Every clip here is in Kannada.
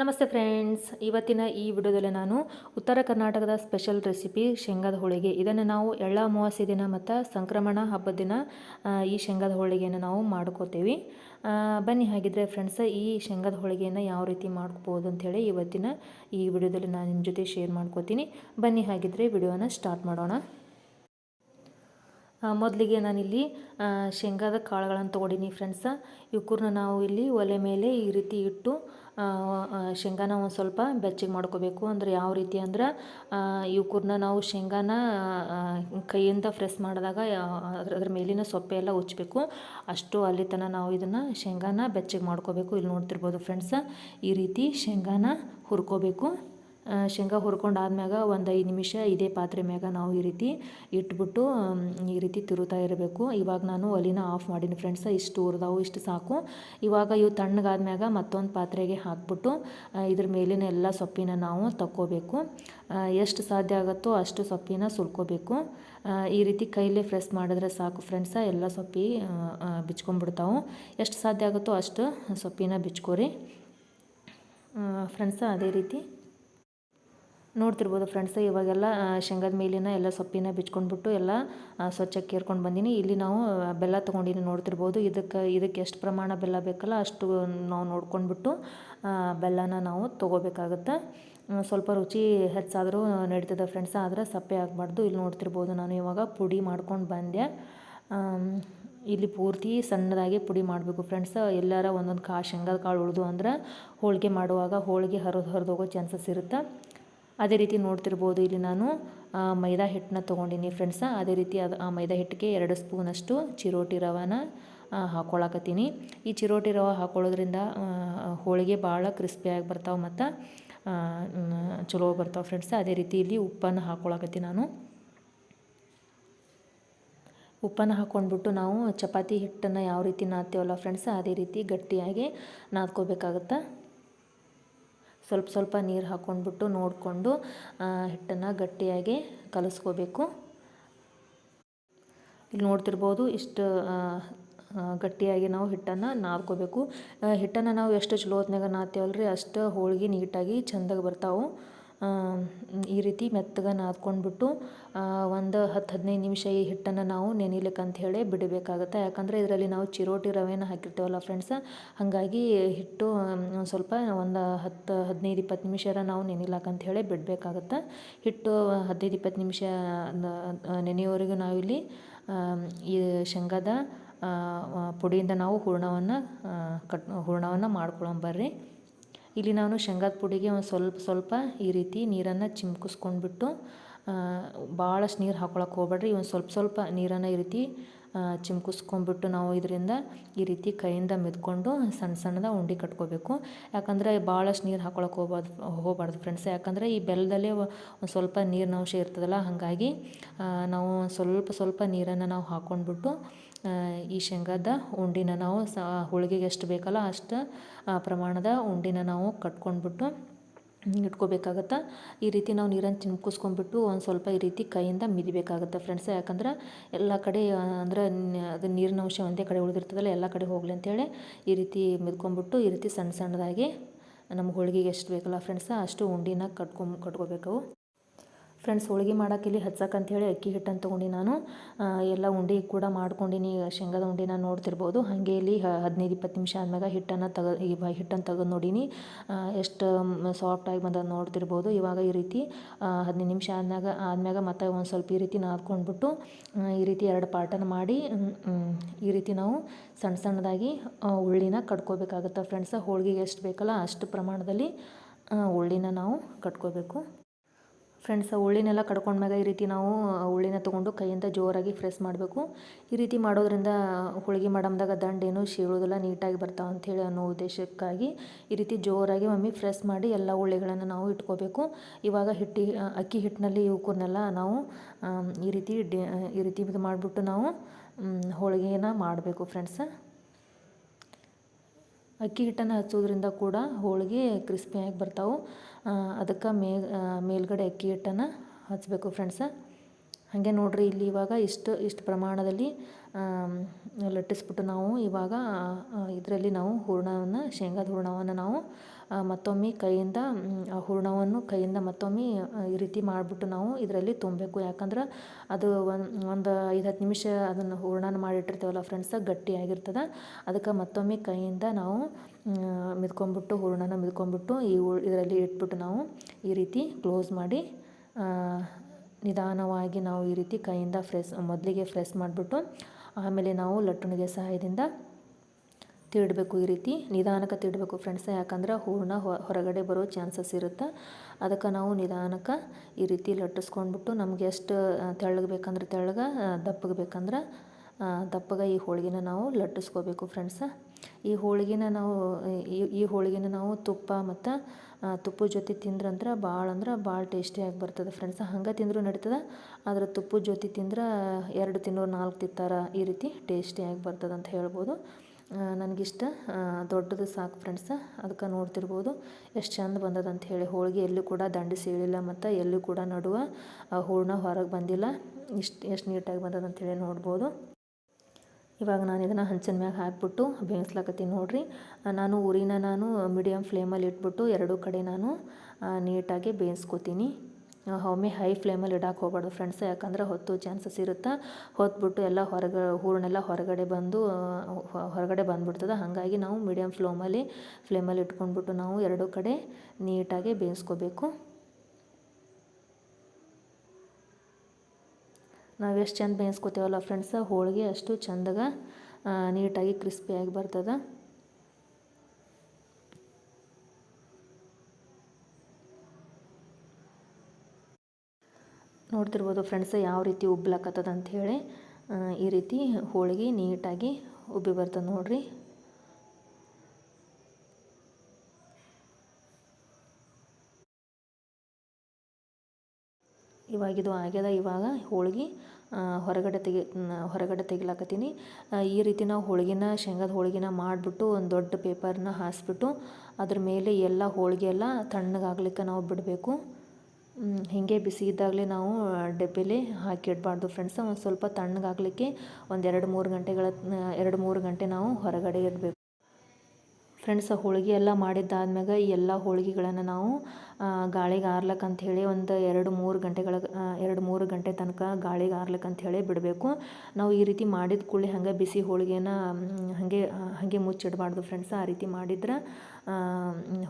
ನಮಸ್ತೆ ಫ್ರೆಂಡ್ಸ್, ಇವತ್ತಿನ ಈ ವಿಡಿಯೋದಲ್ಲಿ ನಾನು ಉತ್ತರ ಕರ್ನಾಟಕದ ಸ್ಪೆಷಲ್ ರೆಸಿಪಿ ಶೇಂಗಾದ ಹೋಳಿಗೆ. ಇದನ್ನು ನಾವು ಎಳ್ಳ ಅಮಾವಾಸ್ಯೆ ದಿನ ಮತ್ತು ಸಂಕ್ರಮಣ ಹಬ್ಬದ ದಿನ ಈ ಶೇಂಗಾದ ಹೋಳಿಗೆಯನ್ನು ನಾವು ಮಾಡ್ಕೋತೇವೆ. ಬನ್ನಿ ಹಾಗಿದ್ರೆ ಫ್ರೆಂಡ್ಸ್, ಈ ಶೇಂಗಾದ ಹೋಳಿಗೆಯನ್ನು ಯಾವ ರೀತಿ ಮಾಡ್ಕೋಬೋದು ಅಂಥೇಳಿ ಇವತ್ತಿನ ಈ ವಿಡಿಯೋದಲ್ಲಿ ನಾನು ನಿಮ್ಮ ಜೊತೆ ಶೇರ್ ಮಾಡ್ಕೋತೀನಿ. ಬನ್ನಿ ಹಾಗಿದ್ರೆ ವಿಡಿಯೋನ ಸ್ಟಾರ್ಟ್ ಮಾಡೋಣ. ಮೊದಲಿಗೆ ನಾನಿಲ್ಲಿ ಶೇಂಗಾದ ಕಾಳುಗಳನ್ನು ತೊಗೊಂಡಿನಿ ಫ್ರೆಂಡ್ಸ. ಇವಕ್ಕೂರ್ನ ನಾವು ಇಲ್ಲಿ ಒಲೆ ಮೇಲೆ ಈ ರೀತಿ ಇಟ್ಟು ಶೇಂಗಾನ ಒಂದು ಸ್ವಲ್ಪ ಬೆಚ್ಚಗೆ ಮಾಡ್ಕೋಬೇಕು. ಅಂದ್ರೆ ಯಾವ ರೀತಿ ಅಂದ್ರೆ ಇವಕ್ಕೂರ್ನ ನಾವು ಶೇಂಗಾನ ಕೈಯಿಂದ ಫ್ರೆಸ್ ಮಾಡಿದಾಗ ಅದ್ರ ಮೇಲಿನ ಸೊಪ್ಪೆ ಎಲ್ಲ ಉಚ್ಚಬೇಕು ಅಷ್ಟು ಅಲ್ಲಿ ತನಕ ನಾವು ಇದನ್ನು ಶೇಂಗಾನ ಬೆಚ್ಚಗೆ ಮಾಡ್ಕೋಬೇಕು. ಇಲ್ಲಿ ನೋಡ್ತಿರ್ಬೋದು ಫ್ರೆಂಡ್ಸ, ಈ ರೀತಿ ಶೇಂಗಾನ ಹುರ್ಕೋಬೇಕು. ಶೇಂಗಾ ಹುರ್ಕೊಂಡು ಆದ್ಮ್ಯಾಗ ಒಂದು ಐದು ನಿಮಿಷ ಇದೇ ಪಾತ್ರೆ ಮ್ಯಾಗ ನಾವು ಈ ರೀತಿ ಇಟ್ಬಿಟ್ಟು ಈ ರೀತಿ ತಿರುತ್ತಾ ಇರಬೇಕು. ಇವಾಗ ನಾನು ಒಲಿನ ಆಫ್ ಮಾಡೀನಿ ಫ್ರೆಂಡ್ಸ್, ಇಷ್ಟು ಹುರಿದಾವು ಇಷ್ಟು ಸಾಕು. ಇವಾಗ ಇವು ತಣ್ಣಗಾದ್ಮ್ಯಾಗ ಮತ್ತೊಂದು ಪಾತ್ರೆಗೆ ಹಾಕ್ಬಿಟ್ಟು ಇದ್ರ ಮೇಲಿನ ಎಲ್ಲ ಸೊಪ್ಪಿನ ನಾವು ತಕ್ಕೋಬೇಕು. ಎಷ್ಟು ಸಾಧ್ಯ ಆಗುತ್ತೋ ಅಷ್ಟು ಸೊಪ್ಪಿನ ಸುಲ್ಕೋಬೇಕು. ಈ ರೀತಿ ಕೈಲೇ ಫ್ರೆಸ್ ಮಾಡಿದ್ರೆ ಸಾಕು ಫ್ರೆಂಡ್ಸ, ಎಲ್ಲ ಸೊಪ್ಪಿ ಬಿಚ್ಕೊಂಡ್ಬಿಡ್ತಾವೆ. ಎಷ್ಟು ಸಾಧ್ಯ ಆಗುತ್ತೋ ಅಷ್ಟು ಸೊಪ್ಪಿನ ಬಿಚ್ಕೋರಿ. ಫ್ರೆಂಡ್ಸ, ಅದೇ ರೀತಿ ನೋಡ್ತಿರ್ಬೋದು ಫ್ರೆಂಡ್ಸ್ ಇವಾಗೆಲ್ಲ ಶೇಂಗದ ಮೇಲಿನ ಎಲ್ಲ ಸೊಪ್ಪಿನ ಬಿಚ್ಕೊಂಡ್ಬಿಟ್ಟು ಎಲ್ಲ ಸ್ವಚ್ಛಕ್ಕೆ ಕೇರ್ಕೊಂಡು ಬಂದೀನಿ. ಇಲ್ಲಿ ನಾವು ಬೆಲ್ಲ ತೊಗೊಂಡಿನಿ ನೋಡ್ತಿರ್ಬೋದು. ಇದಕ್ಕೆ ಇದಕ್ಕೆ ಎಷ್ಟು ಪ್ರಮಾಣ ಬೆಲ್ಲ ಬೇಕಲ್ಲ ಅಷ್ಟು ನಾವು ನೋಡ್ಕೊಂಡ್ಬಿಟ್ಟು ಬೆಲ್ಲನ ನಾವು ತೊಗೋಬೇಕಾಗುತ್ತೆ. ಸ್ವಲ್ಪ ರುಚಿ ಹೆಚ್ಚಾದರೂ ನಡೀತದೆ ಫ್ರೆಂಡ್ಸ್ ಆದರೆ ಸಪ್ಪೆ ಆಗಬಾರ್ದು. ಇಲ್ಲಿ ನೋಡ್ತಿರ್ಬೋದು ನಾನು ಇವಾಗ ಪುಡಿ ಮಾಡ್ಕೊಂಡು ಬಂದೆ. ಇಲ್ಲಿ ಪೂರ್ತಿ ಸಣ್ಣದಾಗಿ ಪುಡಿ ಮಾಡಬೇಕು ಫ್ರೆಂಡ್ಸ್ ಎಲ್ಲರ ಒಂದೊಂದು ಕಾ, ಶೇಂಗದ ಕಾಳು ಉಳಿದು ಅಂದ್ರೆ ಹೋಳಿಗೆ ಮಾಡುವಾಗ ಹೋಳಿಗೆ ಹರಿದು ಹರಿದೋಗೋ ಚಾನ್ಸಸ್ ಇರುತ್ತೆ. ಅದೇ ರೀತಿ ನೋಡ್ತಿರ್ಬೋದು. ಇಲ್ಲಿ ನಾನು ಮೈದಾ ಹಿಟ್ಟನ್ನ ತೊಗೊಂಡಿನಿ ಫ್ರೆಂಡ್ಸ ಅದೇ ರೀತಿ ಅದು, ಆ ಮೈದಾ ಹಿಟ್ಟಿಗೆ ಎರಡು ಸ್ಪೂನಷ್ಟು ಚಿರೋಟಿ ರವಾನ ಹಾಕೊಳಕತ್ತೀನಿ. ಈ ಚಿರೋಟಿ ರವೆ ಹಾಕೊಳ್ಳೋದ್ರಿಂದ ಹೋಳಿಗೆ ಭಾಳ ಕ್ರಿಸ್ಪಿಯಾಗಿ ಬರ್ತಾವೆ ಮತ್ತು ಚಲೋ ಬರ್ತಾವೆ ಫ್ರೆಂಡ್ಸ್ ಅದೇ ರೀತಿ ಇಲ್ಲಿ ಉಪ್ಪನ್ನು ಹಾಕ್ಕೊಳಕತ್ತೀನಿ ನಾನು. ಉಪ್ಪನ್ನು ಹಾಕ್ಕೊಂಡ್ಬಿಟ್ಟು ನಾವು ಚಪಾತಿ ಹಿಟ್ಟನ್ನು ಯಾವ ರೀತಿ ನಾದ್ತೇವಲ್ಲ ಫ್ರೆಂಡ್ಸ್ ಅದೇ ರೀತಿ ಗಟ್ಟಿಯಾಗಿ ನಾದ್ಕೋಬೇಕಾಗತ್ತೆ? ಸ್ವಲ್ಪ ಸ್ವಲ್ಪ ನೀರು ಹಾಕ್ಕೊಂಡ್ಬಿಟ್ಟು ನೋಡಿಕೊಂಡು ಹಿಟ್ಟನ್ನು ಗಟ್ಟಿಯಾಗಿ ಕಲಿಸ್ಕೋಬೇಕು. ಇಲ್ಲಿ ನೋಡ್ತಿರ್ಬೋದು ಇಷ್ಟು ಗಟ್ಟಿಯಾಗಿ ನಾವು ಹಿಟ್ಟನ್ನು ನಾದ್ಕೋಬೇಕು. ಹಿಟ್ಟನ್ನು ನಾವು ಎಷ್ಟು ಚಲೋ ಹೊತ್ನಾಗ ರೀ ಅಷ್ಟು ಹೋಳ್ಗೆ ನೀಟಾಗಿ ಚೆಂದಾಗಿ ಬರ್ತಾವೆ. ಈ ರೀತಿ ಮೆತ್ತಗೆ ನಾದ್ಕೊಂಡ್ಬಿಟ್ಟು ಒಂದು ಹತ್ತು ಹದಿನೈದು ನಿಮಿಷ ಈ ಹಿಟ್ಟನ್ನು ನಾವು ನೆನಿಲಿಕ್ಕೆ ಅಂತ ಹೇಳಿ ಬಿಡಬೇಕಾಗತ್ತೆ. ಯಾಕಂದರೆ ಇದರಲ್ಲಿ ನಾವು ಚಿರೋಟಿ ರವೆನ ಹಾಕಿರ್ತೀವಲ್ಲ ಫ್ರೆಂಡ್ಸ್ ಹಾಗಾಗಿ ಹಿಟ್ಟು ಸ್ವಲ್ಪ ಒಂದು ಹತ್ತು ಹದಿನೈದು ಇಪ್ಪತ್ತು ನಿಮಿಷ ನಾವು ನೆನಿಲಾಕ ಅಂತ ಹೇಳಿ ಬಿಡಬೇಕಾಗತ್ತೆ. ಹಿಟ್ಟು ಹದಿನೈದು ಇಪ್ಪತ್ತು ನಿಮಿಷ ನೆನೆಯೋವರೆಗೂ ನಾವಿಲ್ಲಿ ಇಲ್ಲಿ ಈ ಶೇಂಗಾದ ಪುಡಿಯಿಂದ ನಾವು ಹೂರ್ಣವನ್ನು ಕಟ್, ಹೂರ್ಣವನ್ನು ಮಾಡ್ಕೊಳ್ಳೋಂಬರ್ರಿ ಇಲ್ಲಿ ನಾನು ಶೇಂಗಾದ ಪುಡಿಗೆ ಒಂದು ಸ್ವಲ್ಪ ಸ್ವಲ್ಪ ಈ ರೀತಿ ನೀರನ್ನು ಚಿಮ್ಕಿಸ್ಕೊಂಡ್ಬಿಟ್ಟು ಭಾಳಷ್ಟು ನೀರು ಹಾಕೊಳಕ್ಕೆ ಹೋಗ್ಬೇಡ್ರಿ. ಒಂದು ಸ್ವಲ್ಪ ಸ್ವಲ್ಪ ನೀರನ್ನು ಈ ರೀತಿ ಚಿಮ್ಕಿಸ್ಕೊಂಡ್ಬಿಟ್ಟು ನಾವು ಇದರಿಂದ ಈ ರೀತಿ ಕೈಯಿಂದ ಮೆದ್ಕೊಂಡು ಸಣ್ಣ ಸಣ್ಣದ ಉಂಡೆ ಕಟ್ಕೋಬೇಕು. ಯಾಕಂದರೆ ಭಾಳಷ್ಟು ನೀರು ಹಾಕೊಳಕ್ಕೆ ಹೋಗ್ಬಾರ್ದು, ಹೋಗಬಾರ್ದು ಫ್ರೆಂಡ್ಸ್ ಯಾಕಂದರೆ ಈ ಬೆಲ್ಲದಲ್ಲೇ ಒಂದು ಸ್ವಲ್ಪ ನೀರಿನ ಅಂಶ ಇರ್ತದಲ್ಲ, ಹಾಗಾಗಿ ನಾವು ಸ್ವಲ್ಪ ಸ್ವಲ್ಪ ನೀರನ್ನು ನಾವು ಹಾಕ್ಕೊಂಡ್ಬಿಟ್ಟು ಈ ಶೇಂಗಾದ ಉಂಡಿನ ನಾವು ಸ, ಹೋಳಿಗೆಗೆ ಎಷ್ಟು ಬೇಕಲ್ಲ ಅಷ್ಟು ಪ್ರಮಾಣದ ಉಂಡಿನ ನಾವು ಕಟ್ಕೊಂಡ್ಬಿಟ್ಟು ಇಟ್ಕೋಬೇಕಾಗತ್ತೆ. ಈ ರೀತಿ ನಾವು ನೀರನ್ನು ಚಿಮ್ಕಿಸ್ಕೊಂಡ್ಬಿಟ್ಟು ಒಂದು ಸ್ವಲ್ಪ ಈ ರೀತಿ ಕೈಯಿಂದ ಮಿದಿಬೇಕಾಗತ್ತೆ ಫ್ರೆಂಡ್ಸ್ ಯಾಕಂದ್ರೆ ಎಲ್ಲ ಕಡೆ ಅಂದ್ರೆ ಅದು ನೀರಿನ ಅಂಶ ಒಂದೇ ಕಡೆ ಉಳಿದಿರ್ತದಲ್ಲ, ಎಲ್ಲ ಕಡೆ ಹೋಗಲಿ ಅಂತೇಳಿ ಈ ರೀತಿ ಮಿದ್ಕೊಂಡ್ಬಿಟ್ಟು ಈ ರೀತಿ ಸಣ್ಣ ಸಣ್ಣದಾಗಿ ನಮ್ಮ ಹೋಳಿಗೆಗೆ ಎಷ್ಟು ಬೇಕಲ್ಲ ಫ್ರೆಂಡ್ಸ್ ಅಷ್ಟು ಉಂಡಿನ ಕಟ್ಕೊಂಡ್ ಕಟ್ಕೋಬೇಕು ಫ್ರೆಂಡ್ಸ್ ಹೋಳಿಗೆ ಮಾಡೋಕೆ ಇಲ್ಲಿ ಹಚ್ಚಕ್ಕಂಥೇಳಿ ಅಕ್ಕಿ ಹಿಟ್ಟನ್ನು ತೊಗೊಂಡು ನಾನು. ಎಲ್ಲ ಉಂಡೆ ಕೂಡ ಮಾಡ್ಕೊಂಡಿನಿ. ಶೇಂಗಾದ ಉಂಡೆನ ನೋಡ್ತಿರ್ಬೋದು. ಹಾಗೆ ಇಲ್ಲಿ ಹದಿನೈದು ಇಪ್ಪತ್ತು ನಿಮಿಷ ಆದ್ಮ್ಯಾಗ ಹಿಟ್ಟನ್ನು ತಗ ಹಿಟ್ಟನ್ನು ತೆಗೆದು ನೋಡೀನಿ. ಎಷ್ಟು ಸಾಫ್ಟಾಗಿ ಬಂದದ ನೋಡ್ತಿರ್ಬೋದು. ಇವಾಗ ಈ ರೀತಿ ಹದಿನೈದು ನಿಮಿಷ ಆದ್ಮ್ಯಾಗ ಆದ್ಮ್ಯಾಗ ಮತ್ತೆ ಒಂದು ಸ್ವಲ್ಪ ಈ ರೀತಿ ನಾದ್ಕೊಂಡ್ಬಿಟ್ಟು ಈ ರೀತಿ ಎರಡು ಪಾರ್ಟನ್ನು ಮಾಡಿ ಈ ರೀತಿ ನಾವು ಸಣ್ಣ ಸಣ್ಣದಾಗಿ ಉಳ್ಳಿನ ಕಟ್ಕೋಬೇಕಾಗುತ್ತೆ ಫ್ರೆಂಡ್ಸ ಹೋಳಿಗೆಗೆ ಎಷ್ಟು ಬೇಕಲ್ಲ ಅಷ್ಟು ಪ್ರಮಾಣದಲ್ಲಿ ಉಳ್ಳಿನ ನಾವು ಕಟ್ಕೋಬೇಕು ಫ್ರೆಂಡ್ಸ್ ಉಳ್ಳಿನೆಲ್ಲ ಕಡ್ಕೊಂಡ್ಮ್ಯಾಗ ಈ ರೀತಿ ನಾವು ಉಳ್ಳಿನ ತೊಗೊಂಡು ಕೈಯಿಂದ ಜೋರಾಗಿ ಫ್ರೆಸ್ ಮಾಡಬೇಕು. ಈ ರೀತಿ ಮಾಡೋದ್ರಿಂದ ಹೋಳಿಗೆ ಮಾಡಮ್ದಾಗ ದಂಡೇನು ಶೀಳೋದೆಲ್ಲ, ನೀಟಾಗಿ ಬರ್ತಾವೆ ಅಂಥೇಳಿ ಅನ್ನೋ ಉದ್ದೇಶಕ್ಕಾಗಿ ಈ ರೀತಿ ಜೋರಾಗಿ ಮಮ್ಮಿ ಫ್ರೆಸ್ ಮಾಡಿ ಎಲ್ಲ ಉಳ್ಳಿಗಳನ್ನು ನಾವು ಇಟ್ಕೋಬೇಕು. ಇವಾಗ ಹಿಟ್ಟಿ, ಅಕ್ಕಿ ಹಿಟ್ಟಿನಲ್ಲಿ ಇವಕ್ಕನ್ನೆಲ್ಲ ನಾವು ಈ ರೀತಿ ಈ ರೀತಿ ಇದು ಮಾಡಿಬಿಟ್ಟು ನಾವು ಹೋಳಿಗೆನ ಮಾಡಬೇಕು ಫ್ರೆಂಡ್ಸ ಅಕ್ಕಿ ಹಿಟ್ಟನ್ನು ಹಚ್ಚೋದ್ರಿಂದ ಕೂಡ ಹೋಳಿಗೆ ಕ್ರಿಸ್ಪಿಯಾಗಿ ಬರ್ತಾವೆ. ಅದಕ್ಕೆ ಮೇ ಮೇಲ್ಗಡೆ ಅಕ್ಕಿ ಹಿಟ್ಟನ್ನು ಹಚ್ಚಬೇಕು ಫ್ರೆಂಡ್ಸ ಹಾಗೆ ನೋಡ್ರಿ ಇಲ್ಲಿ ಇವಾಗ ಇಷ್ಟು ಇಷ್ಟು ಪ್ರಮಾಣದಲ್ಲಿ ಲಟ್ಟಿಸ್ಬಿಟ್ಟು ನಾವು ಇವಾಗ ಇದರಲ್ಲಿ ನಾವು ಹೂರ್ಣವನ್ನು, ಶೇಂಗಾದ ಹೂರ್ಣವನ್ನು ನಾವು ಮತ್ತೊಮ್ಮೆ ಕೈಯಿಂದ ಆ ಹೂರಣವನ್ನು ಕೈಯಿಂದ ಮತ್ತೊಮ್ಮೆ ಈ ರೀತಿ ಮಾಡಿಬಿಟ್ಟು ನಾವು ಇದರಲ್ಲಿ ತುಂಬಬೇಕು. ಯಾಕಂದ್ರೆ ಅದು ಒಂದು ಒಂದು ಐದು ಹತ್ತು ನಿಮಿಷ ಅದನ್ನು ಹೂರ್ಣನ ಮಾಡಿಟ್ಟಿರ್ತೇವಲ್ಲ ಫ್ರೆಂಡ್ಸ ಗಟ್ಟಿಯಾಗಿರ್ತದೆ. ಅದಕ್ಕೆ ಮತ್ತೊಮ್ಮೆ ಕೈಯಿಂದ ನಾವು ಮಿದ್ಕೊಂಬಿಟ್ಟು, ಹೂರ್ಣನ ಮಿದ್ಕೊಂಬಿಟ್ಟು ಈ ಇದರಲ್ಲಿ ಇಟ್ಬಿಟ್ಟು ನಾವು ಈ ರೀತಿ ಕ್ಲೋಸ್ ಮಾಡಿ ನಿಧಾನವಾಗಿ ನಾವು ಈ ರೀತಿ ಕೈಯಿಂದ ಫ್ರೆಸ್ ಮೊದಲಿಗೆ ಫ್ರೆಸ್ ಮಾಡಿಬಿಟ್ಟು, ಆಮೇಲೆ ನಾವು ಲಟ್ಟಣಿಗೆ ಸಹಾಯದಿಂದ ತೀಡಬೇಕು ಈ ರೀತಿ ನಿಧಾನಕ್ಕೆ ತಿಡಬೇಕು ಫ್ರೆಂಡ್ಸ್ ಯಾಕಂದ್ರೆ ಹೂರಣ ಹೊರಗಡೆ ಬರೋ ಚಾನ್ಸಸ್ ಇರುತ್ತೆ, ಅದಕ್ಕೆ ನಾವು ನಿಧಾನಕ್ಕೆ ಈ ರೀತಿ ಲಟ್ಟಿಸ್ಕೊಂಡ್ಬಿಟ್ಟು ನಮ್ಗೆ ಎಷ್ಟು ತೆಳ್ಳಗೆ ಬೇಕಂದ್ರೆ ತೆಳ್ಳಗೆ ದಪ್ಪಗೆ ಈ ಹೋಳಿಗೆನ ನಾವು ಲಟ್ಟಿಸ್ಕೋಬೇಕು ಫ್ರೆಂಡ್ಸ್ ಈ ಹೋಳಿಗೆನ ನಾವು, ಈ ಈ ಹೋಳಿಗೆನ ನಾವು ತುಪ್ಪ ಮತ್ತು ತುಪ್ಪದ ಜೊತೆ ತಿಂದ್ರಂದ್ರೆ ಭಾಳ ಅಂದ್ರೆ ಭಾಳ ಟೇಸ್ಟಿಯಾಗಿ ಬರ್ತದೆ ಫ್ರೆಂಡ್ಸ್ ಹಂಗೆ ತಿಂದರೂ ನಡೀತದೆ, ಆದರೆ ತುಪ್ಪದ ಜೊತೆ ತಿಂದ್ರೆ ಎರಡು ತಿನ್ನೋರು ನಾಲ್ಕು ತಿಂತಾರೆ ಈ ರೀತಿ ಟೇಸ್ಟಿಯಾಗಿ ಬರ್ತದೆ ಅಂತ ಹೇಳ್ಬೋದು. ನನಗಿಷ್ಟ. ದೊಡ್ಡದು ಸಾಕು ಫ್ರೆಂಡ್ಸ ಅದಕ್ಕೆ ನೋಡ್ತಿರ್ಬೋದು ಎಷ್ಟು ಚಂದ ಬಂದದ ಅಂತ ಹೇಳಿ. ಹೋಳಿಗೆ ಎಲ್ಲೂ ಕೂಡ ದಂಡಿ ಸೀಳಿಲ್ಲ ಮತ್ತು ಎಲ್ಲೂ ಕೂಡ ನಡುವ ಹೂರ್ಣ ಹೊರಗೆ ಬಂದಿಲ್ಲ. ಇಷ್ಟು, ಎಷ್ಟು ನೀಟಾಗಿ ಬಂದದ ಹೇಳಿ ನೋಡ್ಬೋದು. ಇವಾಗ ನಾನು ಇದನ್ನು ಹಂಚಿನ ಮ್ಯಾಗ ಹಾಕ್ಬಿಟ್ಟು ಬೇಯಿಸ್ಲಾಕತ್ತೀನಿ ನೋಡಿರಿ. ನಾನು ಊರಿನ ನಾನು ಮೀಡಿಯಮ್ ಫ್ಲೇಮಲ್ಲಿ ಇಟ್ಬಿಟ್ಟು ಎರಡೂ ಕಡೆ ನಾನು ನೀಟಾಗಿ ಬೇಯಿಸ್ಕೊತೀನಿ. ಒಮ್ಮೆ ಹೈ ಫ್ಲೇಮಲ್ಲಿ ಇಡಕ್ಕೆ ಹೋಗ್ಬಾರ್ದು ಫ್ರೆಂಡ್ಸ್ ಯಾಕಂದ್ರೆ ಹೊತ್ತು ಚಾನ್ಸಸ್ ಇರುತ್ತೆ? ಹೊತ್ಬಿಟ್ಟು ಎಲ್ಲ ಹೊರಗೆ, ಹೂರನೆಲ್ಲ ಹೊರಗಡೆ ಬಂದು ಹೊರಗಡೆ ಬಂದುಬಿಡ್ತದೆ. ಹಾಗಾಗಿ ನಾವು ಮೀಡಿಯಮ್ ಫ್ಲೋಮಲ್ಲಿ ಫ್ಲೇಮಲ್ಲಿ ಇಟ್ಕೊಂಡ್ಬಿಟ್ಟು ನಾವು ಎರಡೂ ಕಡೆ ನೀಟಾಗಿ ಬೇಯಿಸ್ಕೋಬೇಕು. ನಾವು ಎಷ್ಟು ಚೆಂದ ಬೇಯಿಸ್ಕೋತೇವಲ್ಲ ಫ್ರೆಂಡ್ಸ್ ಹೋಳಿಗೆ ಅಷ್ಟು ಚಂದಾಗ ನೀಟಾಗಿ ಕ್ರಿಸ್ಪಿಯಾಗಿ ಬರ್ತದೆ. ನೋಡ್ತಿರ್ಬೋದು ಫ್ರೆಂಡ್ಸ್ ಯಾವ ರೀತಿ ಉಬ್ಲಾಕತ್ತದ ಹೇಳಿ ಈ ರೀತಿ ಹೋಳಿಗೆ ನೀಟಾಗಿ ಉಬ್ಬಿ ಬರ್ತದೆ ನೋಡಿರಿ. ಇವಾಗಿದು ಆಗ್ಯದ, ಇವಾಗ ಹೋಳಿಗೆ ಹೊರಗಡೆ ತೆಗಿ ಹೊರಗಡೆ ತೆಗಿಲಾಕತ್ತೀನಿ. ಈ ರೀತಿ ನಾವು ಹೋಳಿಗೆನ, ಶೇಂಗದ ಹೋಳಿಗೆನ ಮಾಡಿಬಿಟ್ಟು ಒಂದು ದೊಡ್ಡ ಪೇಪರ್ನ ಹಾಸ್ಬಿಟ್ಟು ಅದ್ರ ಮೇಲೆ ಎಲ್ಲ ಹೋಳಿಗೆ ಎಲ್ಲ ತಣ್ಣಗಾಗ್ಲಿಕ್ಕೆ ನಾವು ಬಿಡಬೇಕು. ಹೀಗೆ ಬಿಸಿ ಇದ್ದಾಗಲೇ ನಾವು ಡಬ್ಬಿಲಿ ಹಾಕಿಡಬಾರ್ದು ಫ್ರೆಂಡ್ಸ್ ಒಂದು ಸ್ವಲ್ಪ ತಣ್ಣಗಾಗಲಿಕ್ಕೆ ಒಂದು ಎರಡು ಮೂರು ಗಂಟೆಗಳ ಎರಡು ಮೂರು ಗಂಟೆ ನಾವು ಹೊರಗಡೆ ಇಡಬೇಕು. ಫ್ರೆಂಡ್ಸ್ ಹೋಳಿಗೆ ಎಲ್ಲ ಮಾಡಿದ್ದಾದ್ಮ್ಯಾಗ ಈ ಎಲ್ಲ ಹೋಳಿಗೆಗಳನ್ನು ನಾವು ಗಾಳಿಗೆ ಆರ್ಲಕ್ಕ ಹೇಳಿ ಒಂದು ಎರಡು ಮೂರು ಗಂಟೆಗಳ ಎರಡು ಮೂರು ಗಂಟೆ ತನಕ ಗಾಳಿಗೆ ಆರ್ಲಕ್ಕ ಹೇಳಿ ಬಿಡಬೇಕು. ನಾವು ಈ ರೀತಿ ಮಾಡಿದ ಕೂಡಲೇ ಹಂಗೆ ಬಿಸಿ ಹೋಳಿಗೆನ ಹಾಗೆ ಹಾಗೆ ಮುಚ್ಚಿಡಬಾರ್ದು ಫ್ರೆಂಡ್ಸ್ ಆ ರೀತಿ ಮಾಡಿದ್ರೆ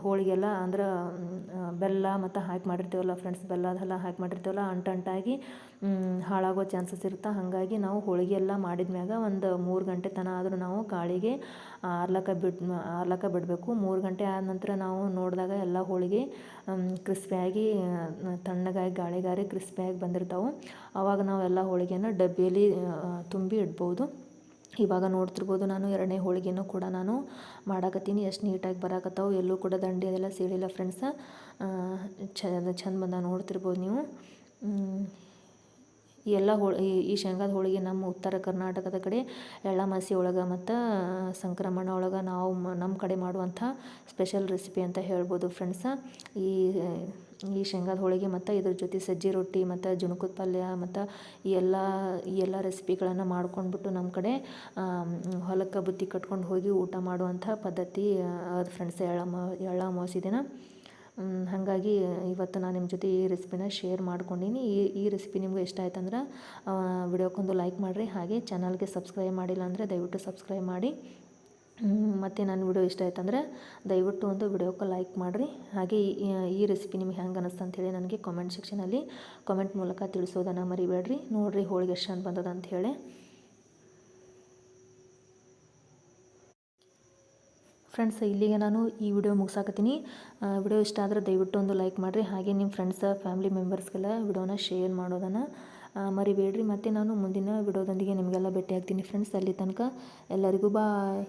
ಹೋಳಿಗೆಲ್ಲ ಅಂದ್ರೆ ಬೆಲ್ಲ ಮತ್ತು ಹಾಕಿ ಮಾಡಿರ್ತೀವಲ್ಲ ಫ್ರೆಂಡ್ಸ್ ಬೆಲ್ಲ ಅದೆಲ್ಲ ಹಾಕಿ ಮಾಡಿರ್ತೀವಲ್ಲ ಅಂಟಂಟಾಗಿ ಹಾಳಾಗೋ ಚಾನ್ಸಸ್ ಇರುತ್ತೆ ಹಾಗಾಗಿ ನಾವು ಹೋಳಿಗೆ ಎಲ್ಲ ಮಾಡಿದ ಮ್ಯಾಗ ಒಂದು ಮೂರು ಗಂಟೆ ತನಕ ಆದರೂ ನಾವು ಗಾಳಿಗೆ ಆರ್ಲಕ್ಕ ಬಿಡ್, ಆರ್ಲಕ್ಕ ಬಿಡಬೇಕು. ಮೂರು ಗಂಟೆ ಆದ ನಂತರ ನಾವು ನೋಡಿದಾಗ ಎಲ್ಲ ಹೋಳಿಗೆ ಕ್ರಿಸ್ಪಿಯಾಗಿ ತಣ್ಣಗಾಗಿ, ಗಾಳಿಗಾರಿ ಕ್ರಿಸ್ಪಿಯಾಗಿ ಬಂದಿರ್ತಾವೆ. ಆವಾಗ ನಾವೆಲ್ಲ ಹೋಳಿಗೆನ ಡಬ್ಬಿಯಲ್ಲಿ ತುಂಬಿ ಇಡ್ಬೋದು. ಇವಾಗ ನೋಡ್ತಿರ್ಬೋದು ನಾನು ಎರಡನೇ ಹೋಳಿಗೆನೂ ಕೂಡ ನಾನು ಮಾಡಾಕತ್ತೀನಿ. ಎಷ್ಟು ನೀಟಾಗಿ ಬರಾಕತ್ತಾವೆ. ಎಲ್ಲೂ ಕೂಡ ದಂಡಿ ಅದೆಲ್ಲ ಸೀಳಿಲ್ಲ ಫ್ರೆಂಡ್ಸ ಚಂದ ಚಂದ ಬಂದ ನೋಡ್ತಿರ್ಬೋದು ನೀವು. ಈ ಎಲ್ಲ ಹೋಳಿ, ಈ ಶೇಂಗಾದ ಹೋಳಿಗೆ ನಮ್ಮ ಉತ್ತರ ಕರ್ನಾಟಕದ ಕಡೆ ಎಳ್ಳಮಾಸಿ ಒಳಗೆ ಮತ್ತು ಸಂಕ್ರಮಣ ಒಳಗೆ ನಾವು ನಮ್ಮ ಕಡೆ ಮಾಡುವಂಥ ಸ್ಪೆಷಲ್ ರೆಸಿಪಿ ಅಂತ ಹೇಳ್ಬೋದು ಫ್ರೆಂಡ್ಸ ಈ ಈ ಶೇಂಗಾದ ಹೋಳಿಗೆ ಮತ್ತು ಇದ್ರ ಜೊತೆ ಸಜ್ಜಿ ರೊಟ್ಟಿ ಮತ್ತು ಜುಣಕದ ಪಲ್ಯ ಮತ್ತು ಈ ಎಲ್ಲ ಈ ಎಲ್ಲ ರೆಸಿಪಿಗಳನ್ನು ಮಾಡ್ಕೊಂಡ್ಬಿಟ್ಟು ನಮ್ಮ ಕಡೆ ಹೊಲಕ್ಕೆ ಬುತ್ತಿ ಕಟ್ಕೊಂಡು ಹೋಗಿ ಊಟ ಮಾಡುವಂಥ ಪದ್ಧತಿ ಅದು ಫ್ರೆಂಡ್ಸ್ ಎಳ್ಳಮ ಎಳ್ಳ ಅಮಾವಾಸ್ಯೆ ದಿನ. ಹಾಗಾಗಿ ಇವತ್ತು ನಾನು ನಿಮ್ಮ ಜೊತೆ ಈ ರೆಸಿಪಿನ ಶೇರ್ ಮಾಡ್ಕೊಂಡೀನಿ. ಈ ಈ ರೆಸಿಪಿ ನಿಮ್ಗೆ ಇಷ್ಟ ಆಯ್ತು ಅಂದ್ರೆ ವಿಡಿಯೋಕ್ಕೊಂದು ಲೈಕ್ ಮಾಡಿರಿ. ಹಾಗೆ ಚಾನಲ್ಗೆ ಸಬ್ಸ್ಕ್ರೈಬ್ ಮಾಡಿಲ್ಲ ಅಂದರೆ ದಯವಿಟ್ಟು ಸಬ್ಸ್ಕ್ರೈಬ್ ಮಾಡಿ. ಮತ್ತು ನನ್ನ ವಿಡಿಯೋ ಇಷ್ಟ ಆಯ್ತಂದ್ರೆ ದಯವಿಟ್ಟು ಒಂದು ವಿಡಿಯೋಕ್ಕೆ ಲೈಕ್ ಮಾಡಿರಿ. ಹಾಗೆ ಈ ರೆಸಿಪಿ ನಿಮ್ಗೆ ಹೆಂಗೆ ಅನ್ನಿಸ್ತು ಅಂಥೇಳಿ ನನಗೆ ಕಾಮೆಂಟ್ ಸೆಕ್ಷನಲ್ಲಿ ಕಾಮೆಂಟ್ ಮೂಲಕ ತಿಳಿಸೋದನ್ನು ಮರಿಬೇಡ್ರಿ. ನೋಡಿರಿ ಹೋಳಿಗೆ ಎಷ್ಟು ಚೆಂದ ಬಂದದ ಅಂಥೇಳಿ ಫ್ರೆಂಡ್ಸ್ ಇಲ್ಲಿಗೆ ನಾನು ಈ ವಿಡಿಯೋ ಮುಗಿಸಾಕತ್ತೀನಿ. ವಿಡಿಯೋ ಇಷ್ಟ ಆದರೆ ದಯವಿಟ್ಟು ಒಂದು ಲೈಕ್ ಮಾಡಿರಿ. ಹಾಗೆ ನಿಮ್ಮ ಫ್ರೆಂಡ್ಸ ಫ್ಯಾಮಿಲಿ ಮೆಂಬರ್ಸ್ಗೆಲ್ಲ ವಿಡಿಯೋನ ಶೇರ್ ಮಾಡೋದನ್ನು ಮರಿಬೇಡ್ರಿ. ಮತ್ತು ನಾನು ಮುಂದಿನ ವಿಡಿಯೋದೊಂದಿಗೆ ನಿಮಗೆಲ್ಲ ಭೇಟಿ ಆಗ್ತೀನಿ ಫ್ರೆಂಡ್ಸ್ ಅಲ್ಲಿ ತನಕ ಎಲ್ಲರಿಗೂ ಬಾಯ್